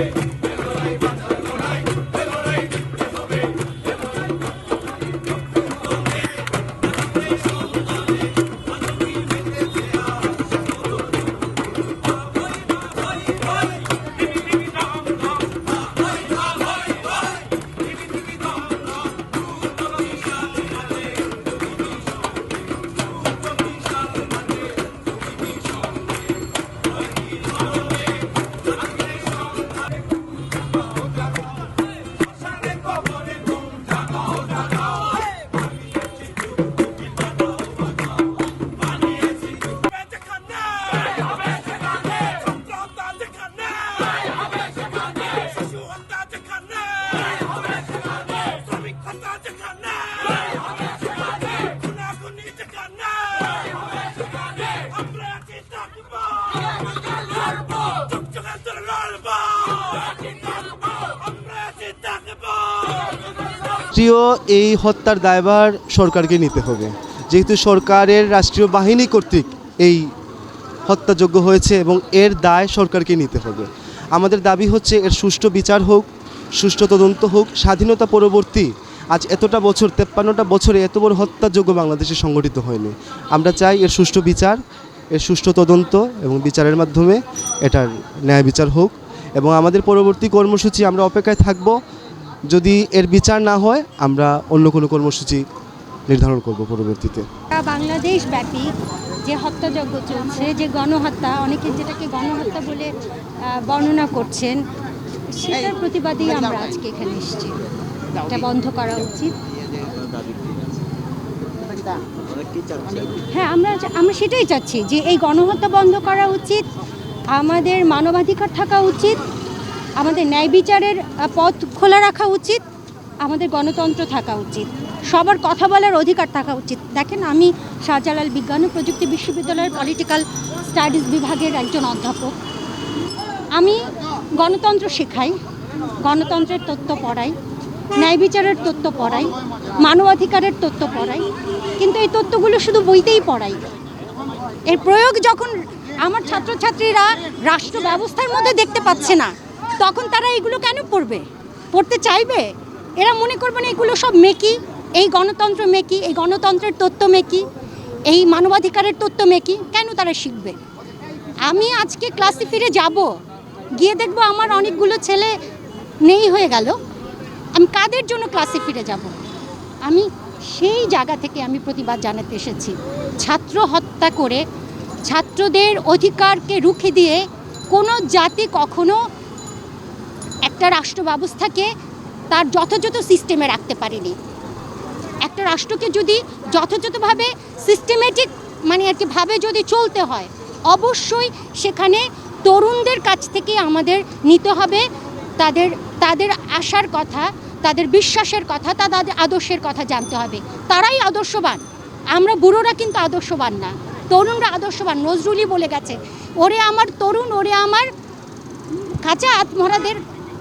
Amen. রাষ্ট্রীয় এই হত্যার দায়ভার সরকারকে নিতে হবে। যেহেতু সরকারের রাষ্ট্রীয় বাহিনী কর্তৃক এই হত্যাযোগ্য হয়েছে এবং এর দায় সরকারকে নিতে হবে। আমাদের দাবি হচ্ছে এর সুষ্ঠু বিচার হোক, সুষ্ঠু তদন্ত হোক, স্বাধীনতা পরবর্তী আজ এতটা বছর, তেপ্পান্নটা বছরে এত বড় হত্যাযোগ্য বাংলাদেশে সংগঠিত হয়নি। আমরা চাই এর সুষ্ঠু বিচার, এর সুষ্ঠু তদন্ত এবং বিচারের মাধ্যমে এটার ন্যায় বিচার হোক এবং আমাদের পরবর্তী কর্মসূচি আমরা অপেক্ষায় থাকব। যদি এর বিচার না হয় আমরা অন্য কোনো কর্মসূচি নির্ধারণ করব পরবর্তীতে। বাংলাদেশ ব্যাপী যে হত্যাযজ্ঞ চলছে যে গণহত্যা অনেকে যেটাকে গণহত্যা বলে বর্ণনা করছেন সেটার প্রতিবাদেই আমরা আজকে এখানে এসেছি। এটা বন্ধ করা উচিত। হ্যাঁ আমরা আমরা সেটাই চাচ্ছি যে এই গণহত্যা বন্ধ করা উচিত আমাদের মানবাধিকার থাকা উচিত আমাদের ন্যায় বিচারের পথ খোলা রাখা উচিত, আমাদের গণতন্ত্র থাকা উচিত, সবার কথা বলার অধিকার থাকা উচিত। দেখেন, আমি শাহজালাল বিজ্ঞান ও প্রযুক্তি বিশ্ববিদ্যালয়ের পলিটিক্যাল স্টাডিজ বিভাগের একজন অধ্যাপক। আমি গণতন্ত্র শেখাই, গণতন্ত্রের তত্ত্ব পড়াই, ন্যায় বিচারের তত্ত্ব পড়াই, মানবাধিকারের তত্ত্ব পড়াই, কিন্তু এই তত্ত্বগুলো শুধু বইতেই পড়াই। এর প্রয়োগ যখন আমার ছাত্রছাত্রীরা রাষ্ট্র ব্যবস্থার মধ্যে দেখতে পাচ্ছে না তখন তারা এগুলো কেন পড়বে পড়তে চাইবে? এরা মনে করবে না এগুলো সব মেকি। এই গণতন্ত্র মেকি, এই গণতন্ত্রের তত্ত্ব মেকি, এই মানবাধিকারের তত্ত্ব মেকি। কেন তারা শিখবে? আমি আজকে ক্লাসে ফিরে যাব। গিয়ে দেখব আমার অনেকগুলো ছেলে নেই হয়ে গেল। আমি কাদের জন্য ক্লাসে ফিরে যাব? আমি সেই জায়গা থেকে আমি প্রতিবাদ জানাতে এসেছি। ছাত্র হত্যা করে ছাত্রদের অধিকারকে রুখে দিয়ে কোনো জাতি কখনো একটা রাষ্ট্র ব্যবস্থাকে তার যথাযথ সিস্টেমে রাখতে পারেনি। একটা রাষ্ট্রকে যদি যথাযথভাবে সিস্টেমেটিক মানে আর ভাবে যদি চলতে হয়, অবশ্যই সেখানে তরুণদের কাছ থেকে আমাদের নিতে হবে। তাদের তাদের আশার কথা, তাদের বিশ্বাসের কথা, তাদের আদর্শের কথা জানতে হবে। তারাই আদর্শবান। আমরা বুড়োরা কিন্তু আদর্শবান না। তরুণরা আদর্শবান, নজরুলই বলে গেছে, ওরে আমার তরুণ, ওরে আমার কাঁচা আত্মহারাদের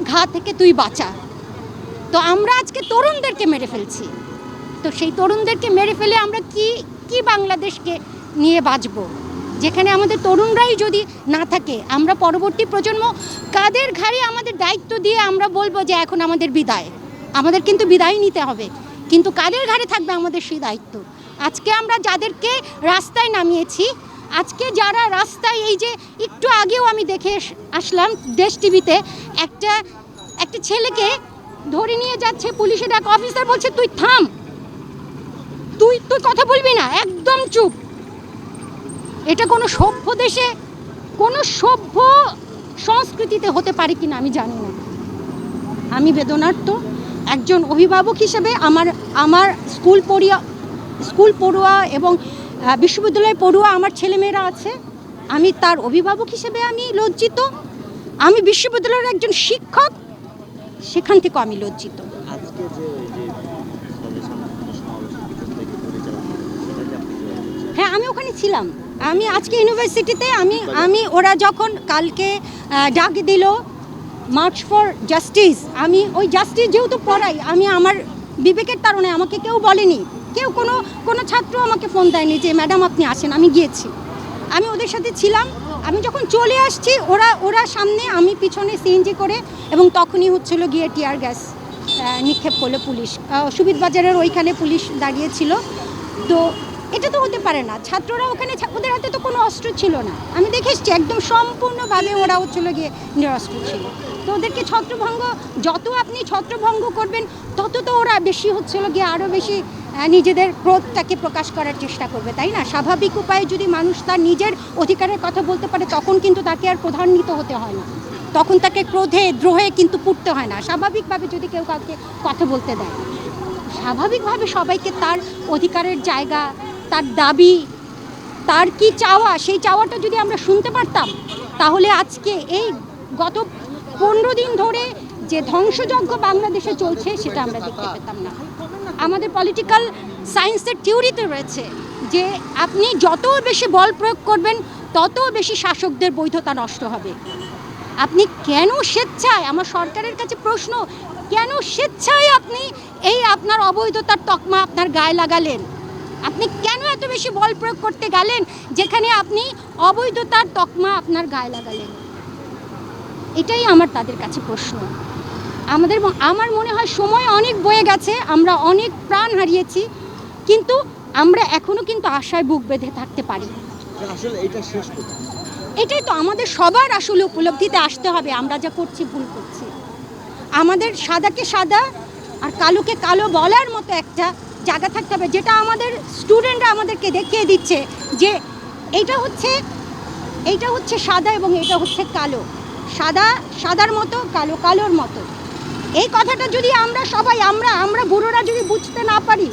ঘা থেকে তুই বাঁচা। তো আমরা আজকে তরুণদেরকে মেরে ফেলছি। তো সেই তরুণদেরকে মেরে ফেলে আমরা কি কি বাংলাদেশকে নিয়ে বাঁচব? যেখানে আমাদের তরুণরাই যদি না থাকে, আমরা পরবর্তী প্রজন্ম কাদের ঘাড়ে আমাদের দায়িত্ব দিয়ে আমরা বলব যে এখন আমাদের বিদায়? আমাদের কিন্তু বিদায় নিতে হবে। কিন্তু কাদের ঘাড়ে থাকবে আমাদের সেই দায়িত্ব? আজকে আমরা যাদেরকে রাস্তায় নামিয়েছি আজকে যারা রাস্তায় এই যে একটু আগেও আমি দেখে আসলাম দেশ টিভিতে, একটা একটা ছেলেকে ধরে নিয়ে যাচ্ছে পুলিশের এক অফিসার বলছে, তুই থাম। তুই তুই কথা বলবি না, একদম চুপ। এটা কোনো সভ্য দেশে, কোনো সভ্য সংস্কৃতিতে হতে পারে কিনা আমি জানি না। আমি বেদনার্থ, একজন অভিভাবক হিসেবে আমার আমার স্কুল পড়িয়া, স্কুল পড়ুয়া এবং বিশ্ববিদ্যালয় পড়ুয়া আমার ছেলেমেয়েরা আছে। আমি তার অভিভাবক হিসেবে আমি লজ্জিত। আমি বিশ্ববিদ্যালয়ের একজন শিক্ষক সেখান থেকে আমি লজ্জিত? হ্যাঁ আমি ওখানে ছিলাম। আমি আজকে ইউনিভার্সিটিতে আমি আমি ওরা যখন কালকে ডাক দিল মার্চ ফর জাস্টিস আমি ওই জাস্টিস যেহেতু পড়াই আমি আমার বিবেকের কারণে আমাকে কেউ বলেনি। কেউ কোনো কোনো ছাত্র আমাকে ফোন দেয়নি যে ম্যাডাম আপনি আসেন, আমি গিয়েছি। আমি ওদের সাথে ছিলাম। আমি যখন চলে আসছি, ওরা ওরা সামনে, আমি পিছনে সিএনজি করে এবং তখনই হচ্ছিল গিয়ে টিয়ার গ্যাস নিক্ষেপ করল পুলিশ। সুবিধ বাজারের ওইখানে পুলিশ দাঁড়িয়েছিল। তো এটা তো হতে পারে না। ছাত্ররা ওখানে ওদের হাতে তো কোনো অস্ত্র ছিল না। আমি দেখে এসছি একদম সম্পূর্ণভাবে ওরা হচ্ছিল গিয়ে নিরস্ত্র ছিল। ওদেরকে ছত্রভঙ্গ, যত আপনি ছত্রভঙ্গ করবেন, তত তো ওরা বেশি হচ্ছিল গিয়ে আরও বেশি নিজেদের ক্রোধটাকে প্রকাশ করার চেষ্টা করবে, তাই না? স্বাভাবিক উপায়ে যদি মানুষ তার নিজের অধিকারের কথা বলতে পারে, তখন কিন্তু তাকে আর প্রধান্বিত হতে হয় না। তখন তাকে ক্রোধে, দ্রোহে কিন্তু পুড়তে হয় না। স্বাভাবিকভাবে যদি কেউ কাউকে কথা বলতে দেয়, স্বাভাবিকভাবে সবাইকে তার অধিকারের জায়গা, তার দাবি, তার কি চাওয়া, সেই চাওয়াটা যদি আমরা শুনতে পারতাম, তাহলে আজকে এই গত পনেরো দিন ধরে যে ধ্বংসযজ্ঞ বাংলাদেশে চলছে, সেটা আমরা দেখতে পেতাম না। আমাদের পলিটিক্যাল সায়েন্সের থিওরিতে রয়েছে যে আপনি যত বেশি বল প্রয়োগ করবেন, তত বেশি শাসকদের বৈধতা নষ্ট হবে। আপনি কেন স্বেচ্ছায়, আমার সরকারের কাছে প্রশ্ন, কেন স্বেচ্ছায় আপনি এই আপনার অবৈধতার তকমা আপনার গায়ে লাগালেন? আপনি কেন এত বেশি বল প্রয়োগ করতে গেলেন, যেখানে আপনি অবৈধতার তকমা আপনার গায়ে লাগালেন? এটাই আমার তাদের কাছে প্রশ্ন। আমাদের আমার মনে হয় সময় অনেক বয়ে গেছে আমরা অনেক প্রাণ হারিয়েছি কিন্তু আমরা এখনও কিন্তু আশায় বুক বেঁধে থাকতে পারি। এটা এটাই তো আমাদের সবার আসলে উপলব্ধিতে আসতে হবে আমরা যা করছি ভুল করছি। আমাদের সাদাকে সাদা আর কালোকে কালো বলার মতো একটা জায়গা থাকতে হবে যেটা আমাদের স্টুডেন্টরা আমাদেরকে দেখিয়ে দিচ্ছে যে এইটা হচ্ছে এইটা হচ্ছে সাদা এবং এটা হচ্ছে কালো। সাদা, সাদার মতো, কালো, কালোর মতো। এই কথাটা যদি আমরা সবাই, আমরা আমরা বুড়োরা যদি বুঝতে না পারি,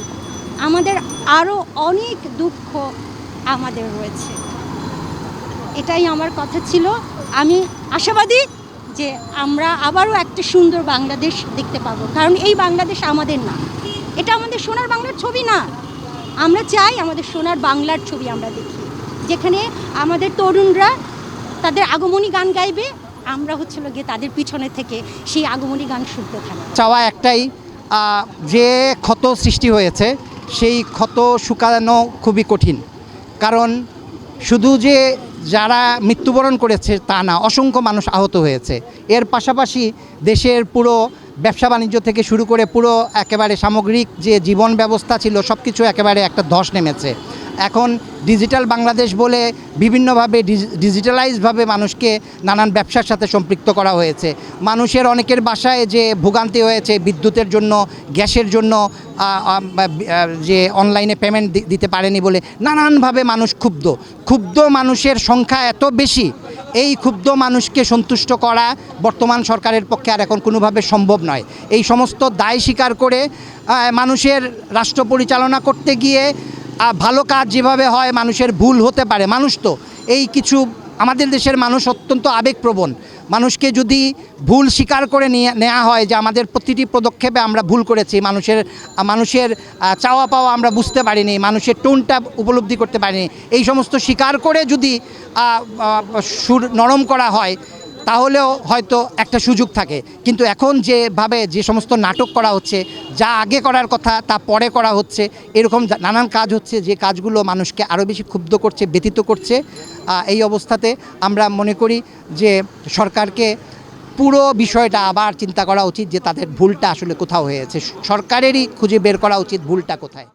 আমাদের আরও অনেক দুঃখ আমাদের রয়েছে। এটাই আমার কথা ছিল। আমি আশাবাদী যে আমরা আবারও একটা সুন্দর বাংলাদেশ দেখতে পাবো। কারণ এই বাংলাদেশ আমাদের না। এটা আমাদের সোনার বাংলার ছবি না। আমরা চাই আমাদের সোনার বাংলার ছবি আমরা দেখি। যেখানে আমাদের তরুণরা তাদের আগমনী গান গাইবে আমরা হচ্ছিল গিয়ে তাদের পিছনে থেকে সেই আগমনী গান শুনতে থাকব চাওয়া একটাই যে ক্ষত সৃষ্টি হয়েছে, সেই ক্ষত শুকানো খুবই কঠিন। কারণ শুধু যে যারা মৃত্যুবরণ করেছে তা না, অসংখ্য মানুষ আহত হয়েছে। এর পাশাপাশি দেশের পুরো ব্যবসা বাণিজ্য থেকে শুরু করে পুরো একেবারে সামগ্রিক যে জীবন ব্যবস্থা ছিল সব কিছু একেবারে একটা ধস নেমেছে। এখন ডিজিটাল বাংলাদেশ বলে বিভিন্নভাবে ডিজিটালাইজভাবে মানুষকে নানান ব্যবসার সাথে সম্পৃক্ত করা হয়েছে। মানুষের অনেকের বাসায় যে ভোগান্তি হয়েছে বিদ্যুতের জন্য, গ্যাসের জন্য যে অনলাইনে পেমেন্ট দিতে পারেনি বলে নানানভাবে মানুষ ক্ষুব্ধ। ক্ষুব্ধ মানুষের সংখ্যা এত বেশি, এই ক্ষুব্ধ মানুষকে সন্তুষ্ট করা বর্তমান সরকারের পক্ষে আর এখন কোনোভাবে সম্ভব নয়। এই সমস্ত দায় স্বীকার করে মানুষের রাষ্ট্র পরিচালনা করতে গিয়ে ভালো কাজ যেভাবে হয় মানুষের ভুল হতে পারে। মানুষ তো, এই কিছু আমাদের দেশের মানুষ অত্যন্ত আবেগপ্রবণ। মানুষকে যদি ভুল স্বীকার করে নিয়ে নেওয়া হয় যে আমাদের প্রতিটি পদক্ষেপে আমরা ভুল করেছি, মানুষের মানুষের চাওয়া পাওয়া আমরা বুঝতে পারিনি, মানুষের টোনটা উপলব্ধি করতে পারিনি, এই সমস্ত স্বীকার করে যদি সুর নরম করা হয় তাহলেও হয়তো একটা সুযোগ থাকে। কিন্তু এখন যেভাবে যে সমস্ত নাটক করা হচ্ছে, যা আগে করার কথা, তা পরে করা হচ্ছে, এরকম নানান কাজ হচ্ছে, যে কাজগুলো মানুষকে আরও বেশি ক্ষুব্ধ করছে ব্যতীত করছে এই অবস্থাতে আমরা মনে করি যে সরকারকে পুরো বিষয়টা আবার চিন্তা করা উচিত যে তাদের ভুলটা আসলে কোথাও হয়েছে। সরকারেরই খুঁজে বের করা উচিত ভুলটা কোথায়।